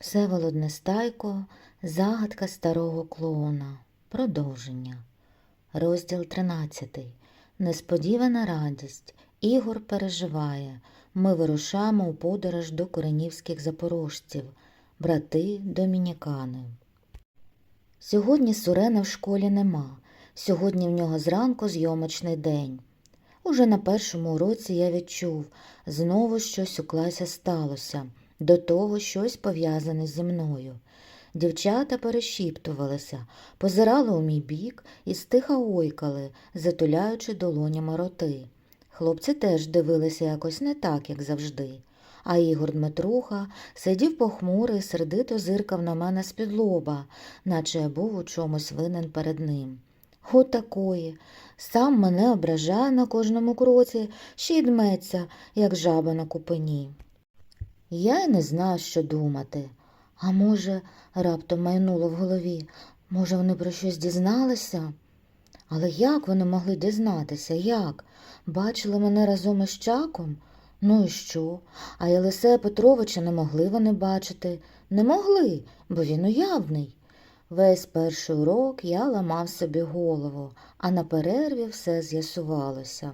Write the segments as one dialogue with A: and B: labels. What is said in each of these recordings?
A: Всеволод Нестайко, загадка старого клоуна. Продовження. Розділ 13. Несподівана радість. Ігор переживає. Ми вирушаємо у подорож до коренівських запорожців, брати домінікани. Сьогодні Сурена в школі нема. Сьогодні в нього зранку зйомочний день. Уже на першому уроці я відчув, знову щось у класі сталося, до того щось пов'язане зі мною. Дівчата перешіптувалися, позирали у мій бік і стиха ойкали, затуляючи долонями роти. Хлопці теж дивилися якось не так, як завжди. А Ігор Дмитруха сидів похмурий, сердито зиркав на мене з-під лоба, наче я був у чомусь винен перед ним. Отакої. Сам мене ображає на кожному кроці, ще й дметься, як жаба на купині. Я й не знав, що думати. А може, раптом майнуло в голові, може, вони про щось дізналися? Але як вони могли дізнатися? Як? Бачили мене разом із Чаком? Ну і що? А Єлисея Петровича не могли вони бачити. Не могли, бо він уявний. Весь перший урок я ламав собі голову, а на перерві все з'ясувалося.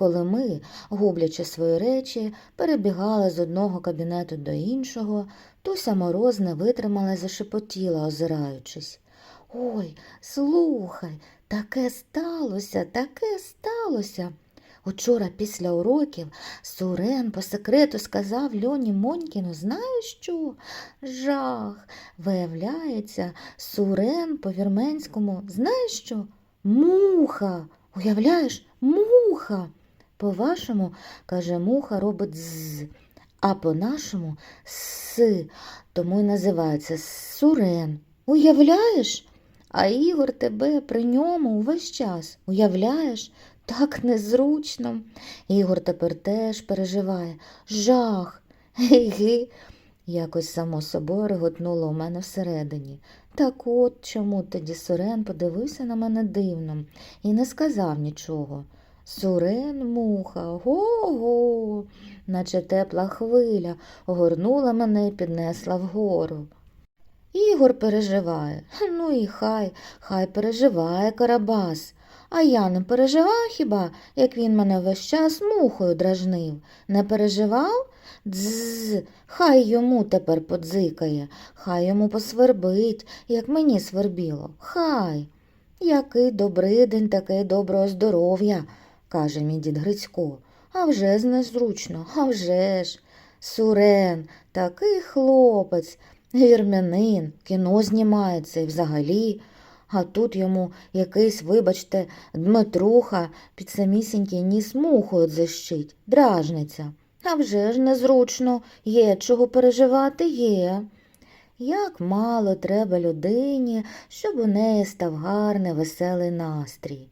A: Коли ми, гублячи свої речі, перебігали з одного кабінету до іншого, Туся Мороз не витримала і зашепотіла, озираючись. Ой, слухай, таке сталося, таке сталося. Учора після уроків Сурен по секрету сказав Льоні Монькіну, знаєш що? Жах. Виявляється, Сурен по вірменському, знаєш що? Муха. Уявляєш, муха. По-вашому, каже, муха робить з, а по-нашому с, тому й називається Сурен. Уявляєш? А Ігор тебе при ньому увесь час. Уявляєш? Так незручно. Ігор тепер теж переживає. Жах. Ге-ге. Якось само собою реготнуло у мене всередині. Так от чому тоді Сурен подивився на мене дивно і не сказав нічого. Сурен муха, го-го, наче тепла хвиля, огорнула мене і піднесла вгору. Ігор переживає. Ну і хай, хай переживає Карабас. А я не переживав хіба, як він мене весь час мухою дражнив. Не переживав? Дзз, хай йому тепер подзикає, хай йому посвербить, як мені свербіло. Хай. Який добрий день, таке доброго здоров'я, каже мій дід Грицько. А вже ж незручно, а вже ж. Сурен, такий хлопець, вірмянин, кіно знімається і взагалі. А тут йому якийсь, вибачте, Дмитруха під самісінький ніс мухою дзищить, дражниця. А вже ж незручно, є чого переживати є. Як мало треба людині, щоб у неї став гарний веселий настрій.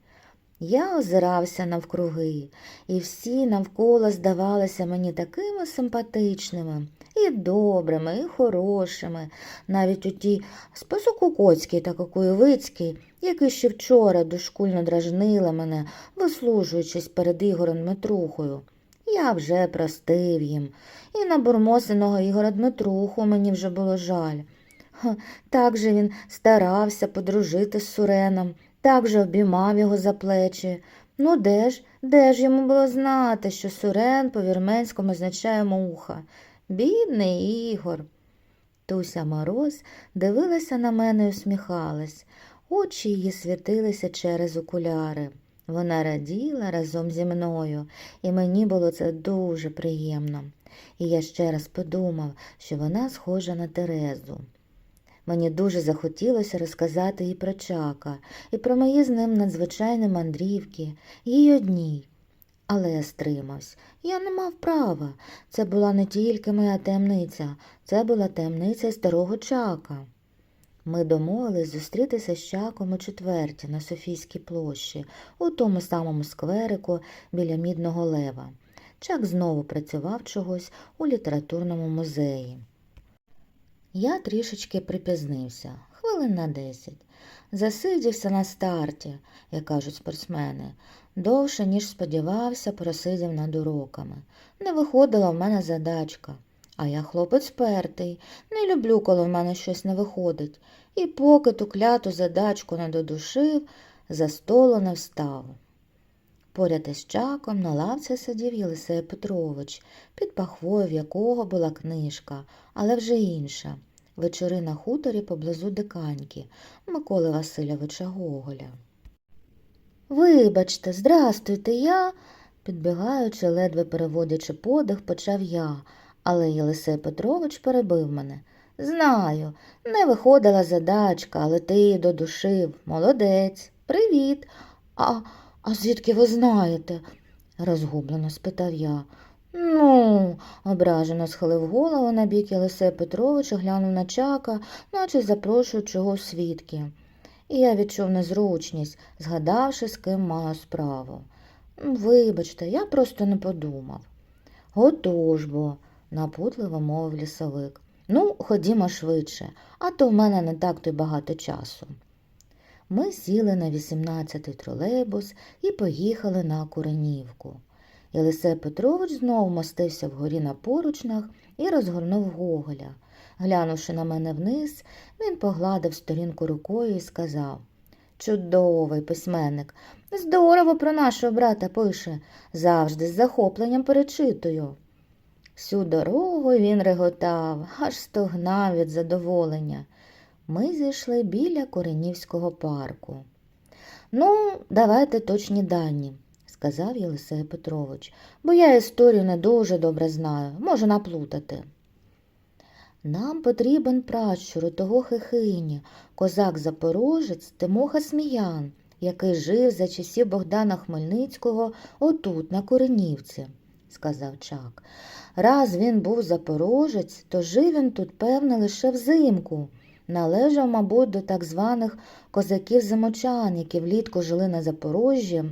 A: Я озирався навкруги, і всі навколо здавалися мені такими симпатичними, і добрими, і хорошими, навіть у ті Спасокукоцький та Кокуєвицький, які ще вчора дошкульно дражнили мене, вислужуючись перед Ігорем Дмитрухою. Я вже простив їм, і на бурмосиного Ігора Дмитруху мені вже було жаль. Ха, Так же він старався подружити з Суреном, так же обіймав його за плечі. Ну де ж, де ж йому було знати, що Сурен по вірменському означає муха? Бідний Ігор. Туся Мороз дивилася на мене і усміхалась. Очі її світилися через окуляри. Вона раділа разом зі мною, і мені було це дуже приємно. І я ще раз подумав, що вона схожа на Терезу. Мені дуже захотілося розказати їй про Чака і про мої з ним надзвичайні мандрівки, їй одній. Але я стримався. Я не мав права. Це була не тільки моя таємниця, це була таємниця старого Чака. Ми домовились зустрітися з Чаком у четверті на Софійській площі, у тому самому скверику біля Мідного Лева. Чак знову працював чогось у літературному музеї. Я трішечки припізнився, хвилин на десять. Засидівся на старті, як кажуть спортсмени, довше, ніж сподівався, просидів над уроками. Не виходила в мене задачка. А я хлопець пертий, не люблю, коли в мене щось не виходить, і поки ту кляту задачку не додушив, за столу не встав. Поряд із чаком на лавці сидів Єлисей Петрович, під пахвою в якого була книжка, але вже інша. Вечори на хуторі поблизу диканьки Миколи Васильовича Гоголя. Вибачте, здрастуйте, я, підбігаючи, ледве переводячи подих, почав я, але Єлисей Петрович перебив мене. Знаю, не виходила задачка, але ти її додушив. Молодець. Привіт. А, а звідки ви знаєте? розгублено спитав я. Ну, ображено схилив голову на бік Єлисей Петрович глянув на чака, наче запрошуючи чого свідки. І я відчув незручність, згадавши, з ким маю справу. Вибачте, я просто не подумав. Отож бо, напутливо мовив лісовик. Ну, ходімо швидше, а то в мене не так то й багато часу. Ми сіли на 18-й тролейбус і поїхали на Куренівку. Єлисей Петрович знову мостився вгорі на поручнях і розгорнув Гоголя. Глянувши на мене вниз, він погладив сторінку рукою і сказав Чудовий письменник, здорово про нашого брата пише, завжди з захопленням перечитую. Всю дорогу він реготав, аж стогнав від задоволення. Ми зійшли біля Коренівського парку. Ну, давайте точні дані, сказав Єлисей Петрович, бо я історію не дуже добре знаю, можу наплутати. Нам потрібен пращур того хихині, козак-запорожець Тимоха Сміян, який жив за часів Богдана Хмельницького отут, на Коренівці, сказав Чак. Раз він був запорожець, то жив він тут, певне, лише взимку. Належав, мабуть, до так званих козаків-замочан, які влітку жили на Запорожжі,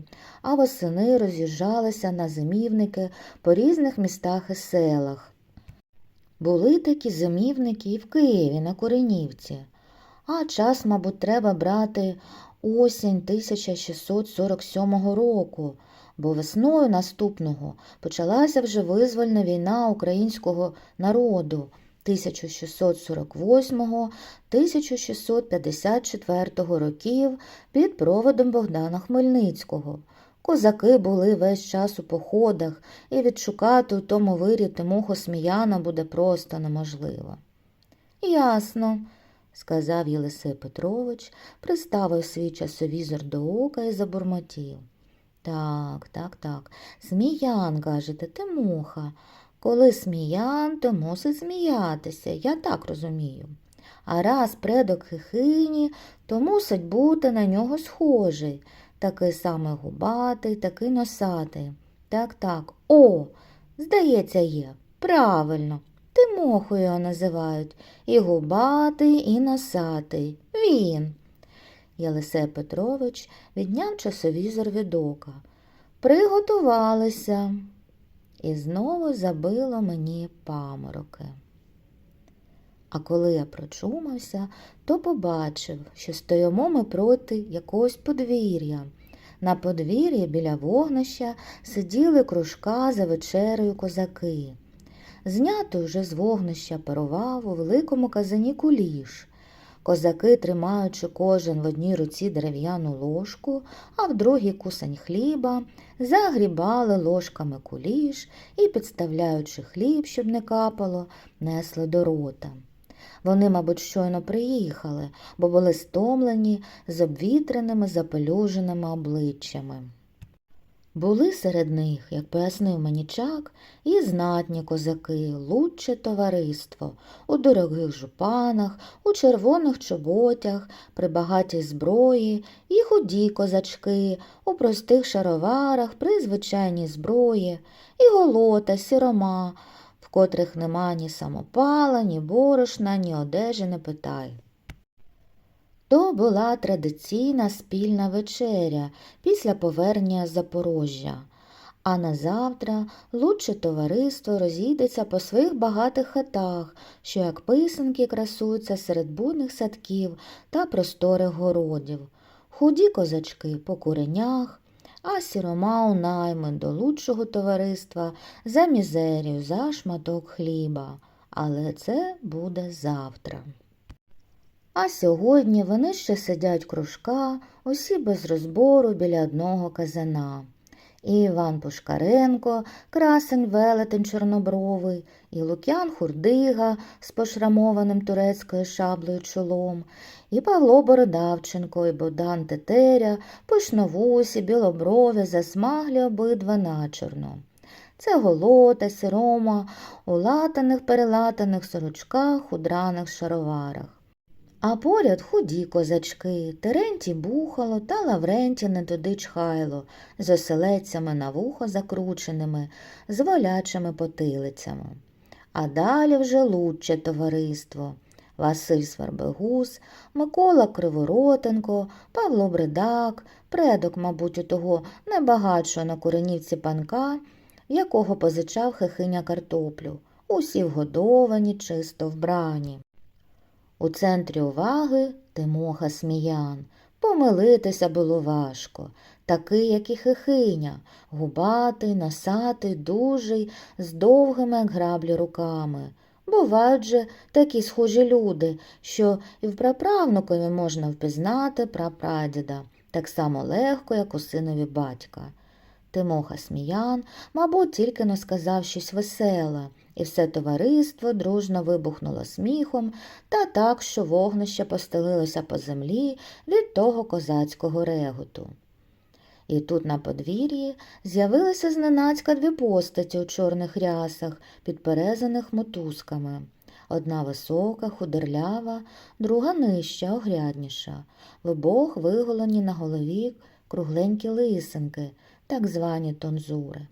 A: а восени роз'їжджалися на зимівники по різних містах і селах. Були такі зимівники і в Києві на Коренівці, а час, мабуть, треба брати осінь 1647 року, бо весною наступного почалася вже визвольна війна українського народу 1648-1654 років під проводом Богдана Хмельницького. Козаки були весь час у походах, і відшукати у тому вирі Тимоху Сміяна буде просто неможливо. Ясно, сказав Єлисей Петрович, приставив свій часовізор до ока і забурмотів. Так, так, так. Сміян, кажете, Тимоха. Коли сміян, то мусить сміятися, я так розумію. А раз предок хихині, то мусить бути на нього схожий. Такий самий губатий, такий носатий. Так, так. О, здається, є. Правильно. Тимоху його називають. І губатий, і носатий. Він. Єлисей Петрович відняв часовізор від ока. Приготувалися. І знову забило мені памороки. А коли я прочумався, то побачив, що стоїмо ми проти якогось подвір'я. На подвір'ї біля вогнища сиділи кружка за вечерею козаки. Знятий уже з вогнища парував у великому казані куліш. Козаки, тримаючи кожен в одній руці дерев'яну ложку, а в другій кусень хліба, загрібали ложками куліш і, підставляючи хліб, щоб не капало, несли до рота. Вони, мабуть, щойно приїхали, бо були стомлені з обвітреними запелюженими обличчями. Були серед них, як пояснив мені чак, і знатні козаки, лучше товариство, у дорогих жупанах, у червоних чоботях, при багатій зброї, і худі козачки, у простих шароварах, при звичайній зброї, і голота, сірома, в котрих нема ні самопала, ні борошна, ні одежі не питай. То була традиційна спільна вечеря після повернення з Запорожжя. А на завтра лучше товариство розійдеться по своїх багатих хатах, що як писанки красуються серед будних садків та просторих городів. Худі козачки по куренях, а сірома у найми до лучшого товариства за мізерію, за шматок хліба. але це буде завтра. А сьогодні вони ще сидять кружка, усі без розбору біля одного казана. І Іван Пушкаренко, красень велетень чорнобровий, і Лук'ян Хурдига з пошрамованим турецькою шаблею чолом, і Павло Бородавченко, і Богдан Тетеря, пишновусі, білоброві, засмаглі обидва начорно. Це голота, сирома, у латаних перелатаних сорочках, у драних шароварах. А поряд худі козачки, Терентій Бухало та Лаврентій не туди чхайло, з оселедцями на вухо закрученими, з волячими потилицями. А далі вже лучче товариство. Василь Свербегус, Микола Криворотенко, Павло Бредак, предок, мабуть, у того небагатшого на коренівці панка, якого позичав хихиня картоплю, усі вгодовані, чисто вбрані. У центрі уваги Тимоха Сміян. Помилитися було важко. Такий, як і хихиня, губатий, носатий, дужий, з довгими, як граблі, руками. Бувають же такі схожі люди, що і в праправнукові можна впізнати прапрадіда, так само легко, як у синові батька. Тимоха Сміян, мабуть, тільки не сказав щось веселе, і все товариство дружно вибухнуло сміхом та так, що вогнище постелилося по землі від того козацького реготу. І тут на подвір'ї з'явилися зненацька дві постаті у чорних рясах, підперезаних мотузками. Одна висока, худерлява, друга нижча, огрядніша. В обох виголені на голові кругленькі лисинки, так звані тонзури.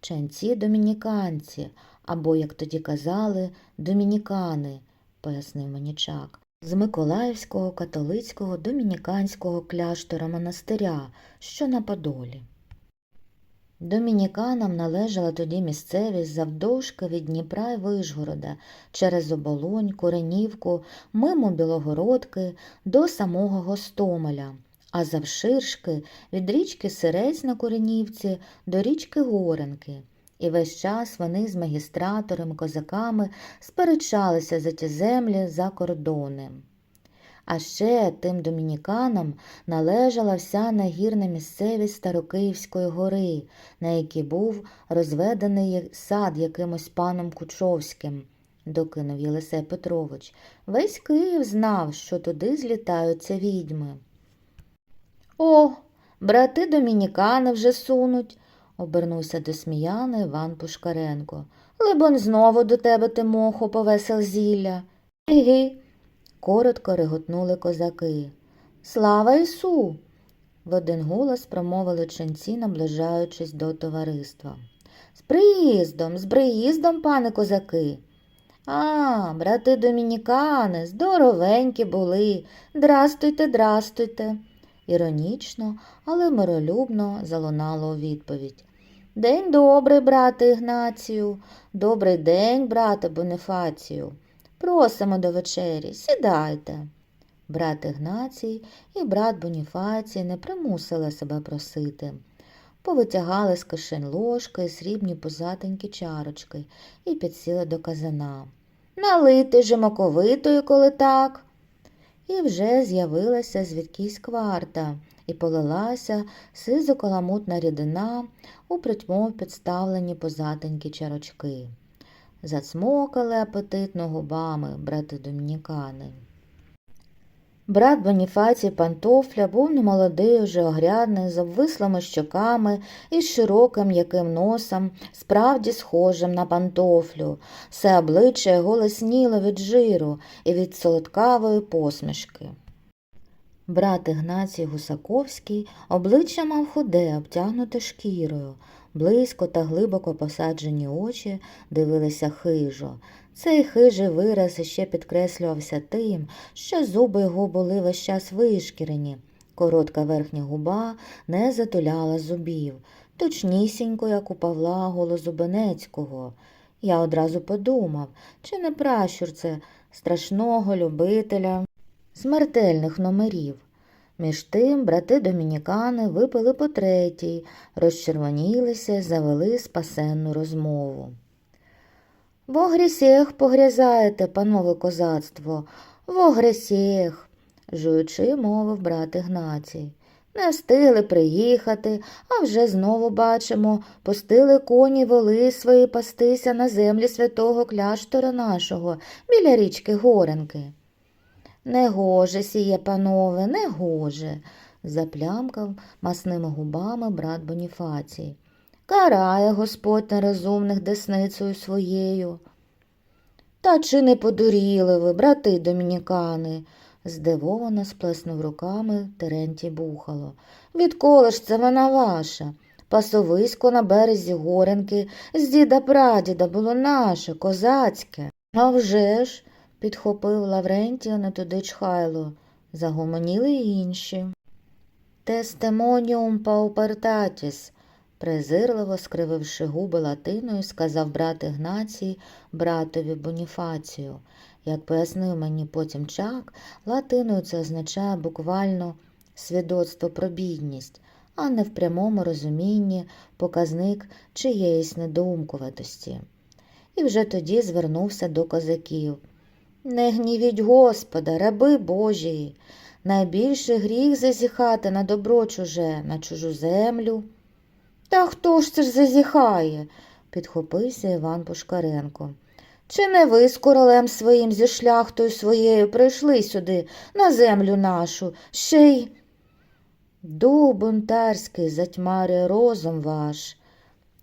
A: Ченці домініканці, або, як тоді казали, домінікани, пояснив манічак, з Миколаївського католицького домініканського кляштора монастиря, що на Подолі. Домініканам належала тоді місцевість завдовжки від Дніпра й Вишгорода, через Оболонь, Коренівку, мимо Білогородки до самого Гостомеля, а завширшки від річки Сирець на Коренівці до річки Горенки. І весь час вони з магістраторами, козаками сперечалися за ті землі за кордони. А ще тим домініканам належала вся нагірна місцевість Старокиївської гори, на якій був розведений сад якимось паном Кучовським, докинув Єлисей Петрович. Весь Київ знав, що туди злітаються відьми. О, брати домінікани вже сунуть, обернувся до сміяна Іван Пушкаренко. Либонь знову до тебе, Тимохо, повесел зілля. Гі. Коротко реготнули козаки. Слава Ісу. В один голос промовили ченці, наближаючись до товариства. З приїздом, з приїздом, пане козаки. А, брати домінікани, здоровенькі були. Драстуйте, драстуйте. Іронічно, але миролюбно залунало у відповідь. День добрий, брате Ігнацію, добрий день, брате Бонифацію. Просимо до вечері, сідайте. Брат Ігнацій і брат Боніфацій не примусили себе просити. Повитягали з кишень ложки і срібні позатенькі чарочки і підсіли до казана. Налити же маковитою, коли так. І вже з'явилася звідкись кварта і полилася сизо-каламутна рідина у притьмов підставлені позатенькі чарочки. Зацмокали апетитно губами брати домінікани. Брат Боніфацій Пантофля був немолодий, уже огрядний, з обвислими щоками і широким м'яким носом, справді схожим на пантофлю. Все обличчя його лисніло від жиру і від солодкавої посмішки. Брат Ігнацій Гусаковський обличчя мав худе, обтягнуте шкірою. Близько та глибоко посаджені очі дивилися хижо. Цей хижий вираз іще підкреслювався тим, що зуби його були весь час вишкірені. Коротка верхня губа не затуляла зубів, точнісінько, як у Павла Голозубенецького. Я одразу подумав, чи не пращур це страшного любителя смертельних номерів. Між тим брати домінікани випили по третій, розчервонілися, завели спасенну розмову. В огрісєх погрязаєте, панове козацтво, в огрісєх, жуючи, мовив брат Ігнатій. Не встигли приїхати, а вже знову бачимо, пустили коні воли свої пастися на землі святого кляштора нашого, біля річки Горенки. Не гоже сіє, панове, не гоже, заплямкав масними губами брат Боніфацій. Карає Господь нерозумних десницею своєю. Та чи не подуріли ви, брати домінікани? здивовано сплеснув руками Терентій Бухало. Відколи ж це вона ваша? Пасовисько на березі горенки з діда прадіда було наше, козацьке. «А вже ж», – підхопив Лаврентія не туди чхайло. Загомоніли й інші. Тестемоніум паупертатіс, презирливо скрививши губи латиною, сказав брат Ігнацій братові Боніфацію. Як пояснив мені потім чак, латиною це означає буквально свідоцтво про бідність, а не в прямому розумінні показник чиєїсь недоумкуватості. І вже тоді звернувся до козаків. Не гнівіть Господа, раби Божії, найбільший гріх зазіхати на добро чуже, на чужу землю. Та хто ж це ж зазіхає? підхопився Іван Пушкаренко. Чи не ви з королем своїм зі шляхтою своєю прийшли сюди, на землю нашу, ще й. Дух бунтарський затьмарює розум ваш,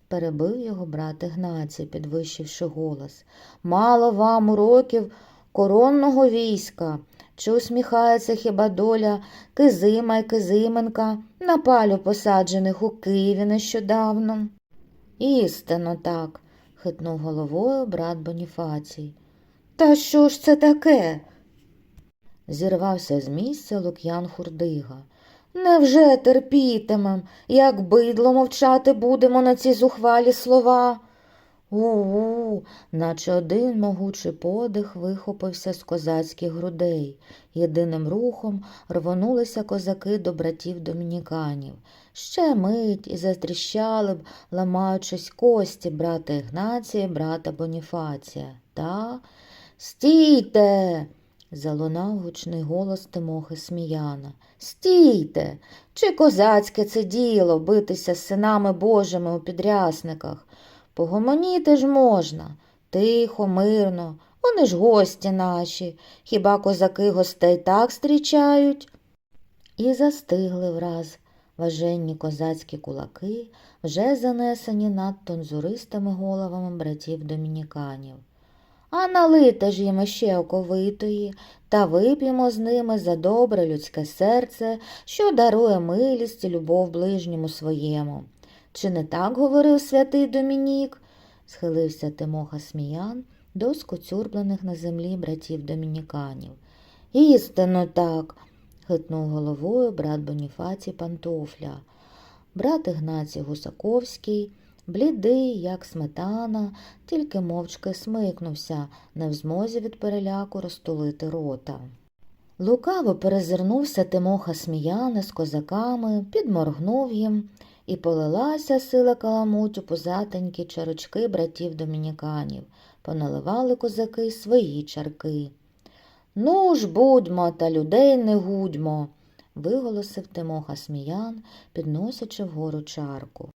A: перебив його брат Ігнацій, підвищивши голос. Мало вам уроків коронного війська. Чи усміхається хіба доля Кизима й Кизименка, на палю посаджених у Києві нещодавно? Істинно так, хитнув головою брат Боніфацій. Та що ж це таке? Зірвався з місця Лук'ян Хурдига. Невже терпітимем, як бидло мовчати будемо на ці зухвалі слова? У-у, наче один могучий подих вихопився з козацьких грудей. Єдиним рухом рвонулися козаки до братів домініканів. Ще мить і затріщали б, ламаючись кості брата Ігнація, брата Боніфація. Та стійте. залунав гучний голос Тимохи Сміяна. Стійте. Чи козацьке це діло битися з синами Божими у підрясниках? Погомоніти ж можна, тихо, мирно, вони ж гості наші, хіба козаки гостей так зустрічають? І застигли враз важенні козацькі кулаки, вже занесені над тонзуристими головами братів домініканів. А налите ж їм ще оковитої, та вип'ємо з ними за добре людське серце, що дарує милість і любов ближньому своєму. Чи не так говорив святий Домінік? схилився Тимоха Сміян до скоцюрблених на землі братів домініканів. Істинно так, хитнув головою брат Боніфацій Пантофля. Брат Ігнацій Гусаковський, блідий, як сметана, тільки мовчки смикнувся, не в змозі від переляку розтулити рота. Лукаво перезирнувся Тимоха Сміяна з козаками, підморгнув їм і полилася сила каламуть у позатенькі чарочки братів домініканів, поналивали козаки свої чарки. Ну ж, будьмо, та людей не гудьмо, виголосив Тимоха Сміян, підносячи вгору чарку.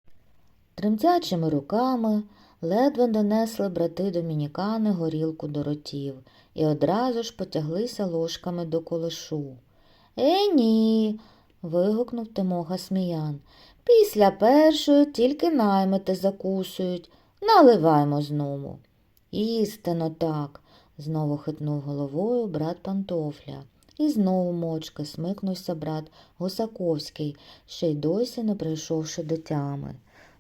A: Тремтячими руками ледве донесли брати домінікани горілку до ротів і одразу ж потяглися ложками до колишу. Е, ні. вигукнув Тимоха Сміян. Після першої тільки наймити закусують. Наливаймо знову. Істинно так, знову хитнув головою брат Пантофля. І знову мочки смикнувся брат Гусаковський, ще й досі не прийшовши до тями.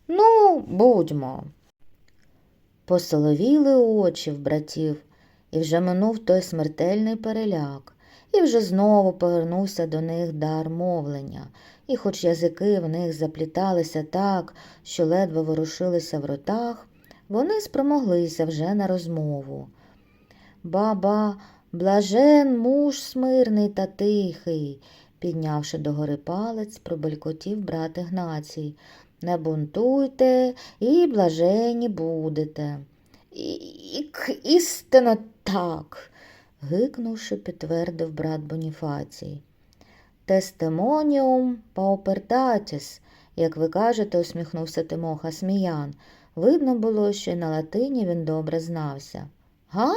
A: Ну, будьмо. Посоловіли очі в братів, і вже минув той смертельний переляк, і вже знову повернувся до них дар мовлення, і хоч язики в них запліталися так, що ледве ворушилися в ротах, вони спромоглися вже на розмову. Баба, блажен муж смирний та тихий, піднявши догори палець, пробелькотів брат Ігнацій. Не бунтуйте і блажені будете. Ік, істинно так, гикнувши, підтвердив брат Боніфацій. Тестемоніум паупертатіс, як ви кажете, усміхнувся Тимоха Сміян. Видно було, що й на латині він добре знався. Га?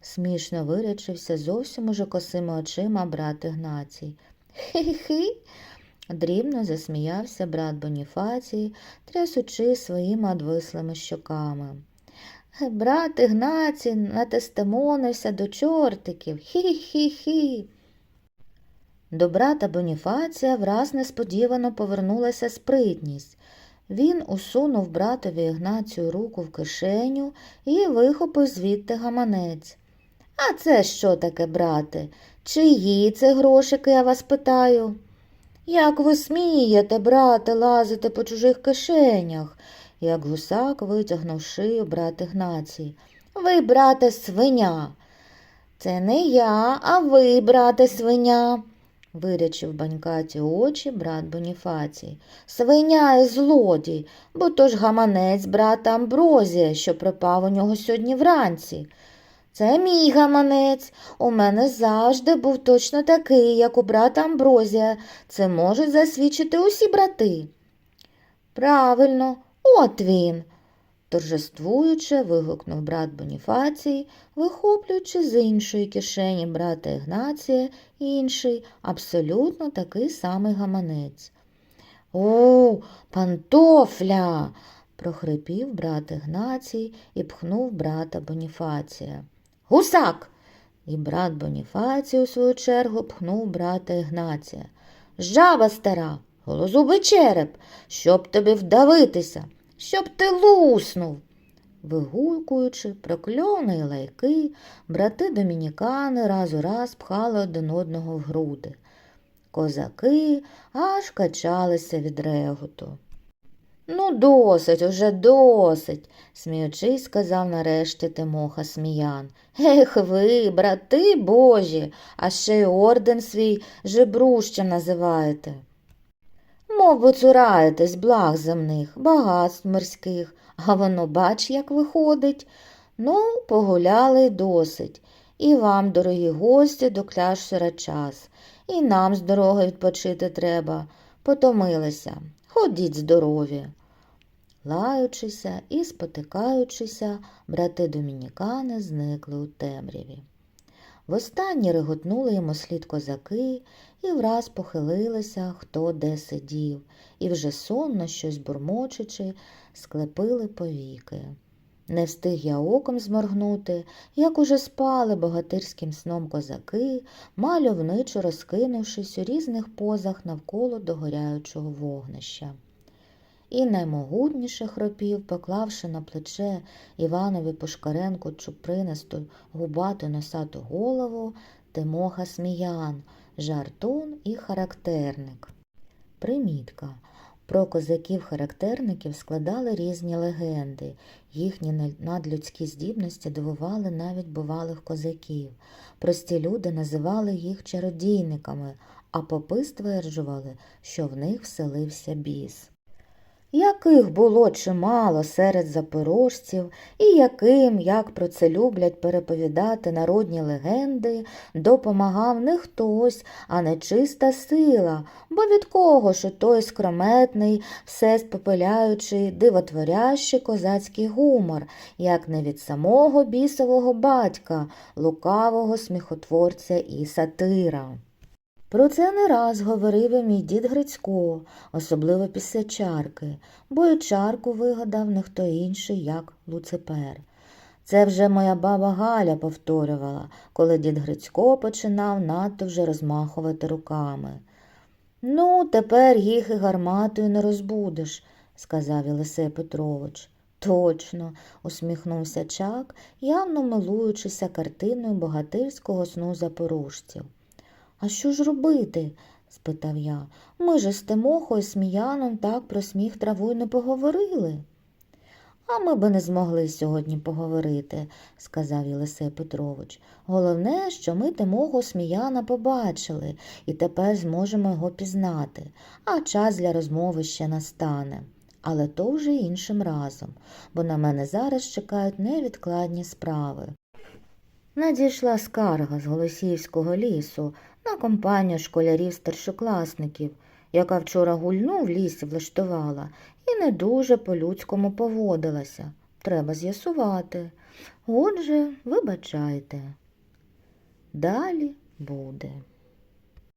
A: смішно вирячився зовсім уже косими очима брат Ігнацій. Хі-хі. Дрібно засміявся брат Боніфацій, трясучи своїми одвислими щоками. Брат Ігнацій натестемонився до чортиків. Хі-хі-хі. До брата Боніфація враз несподівано повернулася спритність. Він усунув братові Ігнацію руку в кишеню і вихопив звідти гаманець. А це що таке, брате? Чиї це грошики, я вас питаю? Як ви смієте, брате, лазити по чужих кишенях? Як гусак витягнув шию брат Ігнацій. Ви, брате, свиня. Це не я, а ви, брате, свиня, вирячив банькаті очі брат Боніфацій. Свиня і злодій, бо то ж гаманець брата Амброзія, що пропав у нього сьогодні вранці. Це мій гаманець. У мене завжди був точно такий, як у брата Амброзія. Це можуть засвідчити усі брати. Правильно, от він. торжествуючи, вигукнув брат Боніфацій, вихоплюючи з іншої кишені брата Ігнація інший, абсолютно такий самий гаманець. О, пантофля. прохрипів брат Ігнацій і пхнув брата Боніфація. Гусак. І брат Боніфацій, у свою чергу, пхнув брата Ігнація. Жаба стара, голозубий череп, щоб тобі вдавитися, щоб ти луснув. Вигулькуючи, прокльони й лайки, брати домінікани раз у раз пхали один одного в груди. Козаки аж качалися від реготу. Ну, досить, уже досить, сміючись, сказав нарешті Тимоха Сміян. Ех ви, брати божі, а ще й орден свій жебрущем називаєте. Мов би цураєтесь благ земних, багатств морських, а воно бач, як виходить. Ну, погуляли досить. І вам, дорогі гості, до кляштера час, і нам з дороги відпочити треба. Потомилися. Ходіть здорові. Лаючися і спотикаючися, брати домінікани зникли у темряві. Востаннє реготнули йому слід козаки і враз похилилися, хто де сидів, і вже сонно щось бурмочучи, склепили повіки. Не встиг я оком зморгнути, як уже спали богатирським сном козаки, мальовничо розкинувшись у різних позах навколо догоряючого вогнища. І наймогутніше хропів, поклавши на плече Іванові Пушкаренку чупринисту губату носату голову, Тимоха Сміян, жартун і характерник. Примітка. Про козаків-характерників складали різні легенди. Їхні надлюдські здібності дивували навіть бувалих козаків. Прості люди називали їх чародійниками, а попи стверджували, що в них вселився біс яких було чимало серед запорожців, і яким, як про це люблять переповідати народні легенди, допомагав не хтось, а не чиста сила, бо від кого ж той скрометний, все спопиляючий, дивотворящий козацький гумор, як не від самого бісового батька, лукавого сміхотворця і сатира. Про це не раз говорив і мій дід Грицько, особливо після чарки, бо й чарку вигадав не хто інший, як Луципер. Це вже моя баба Галя повторювала, коли дід Грицько починав надто вже розмахувати руками. Ну, тепер їх і гарматою не розбудеш, сказав Єлисей Петрович. Точно, усміхнувся чак, явно милуючися картиною богатирського сну запорожців. А що ж робити? спитав я. Ми же з Тимохою Сміяном так про сміх траву й не поговорили. А ми би не змогли сьогодні поговорити, сказав Єлисей Петрович. Головне, що ми Тимоху Сміяна побачили і тепер зможемо його пізнати, а час для розмови ще настане. але то вже іншим разом, бо на мене зараз чекають невідкладні справи. Надійшла скарга з Голосіївського лісу на компанію школярів-старшокласників, яка вчора гульну в лісі влаштувала і не дуже по-людському поводилася. Треба з'ясувати. Отже, вибачайте. Далі буде.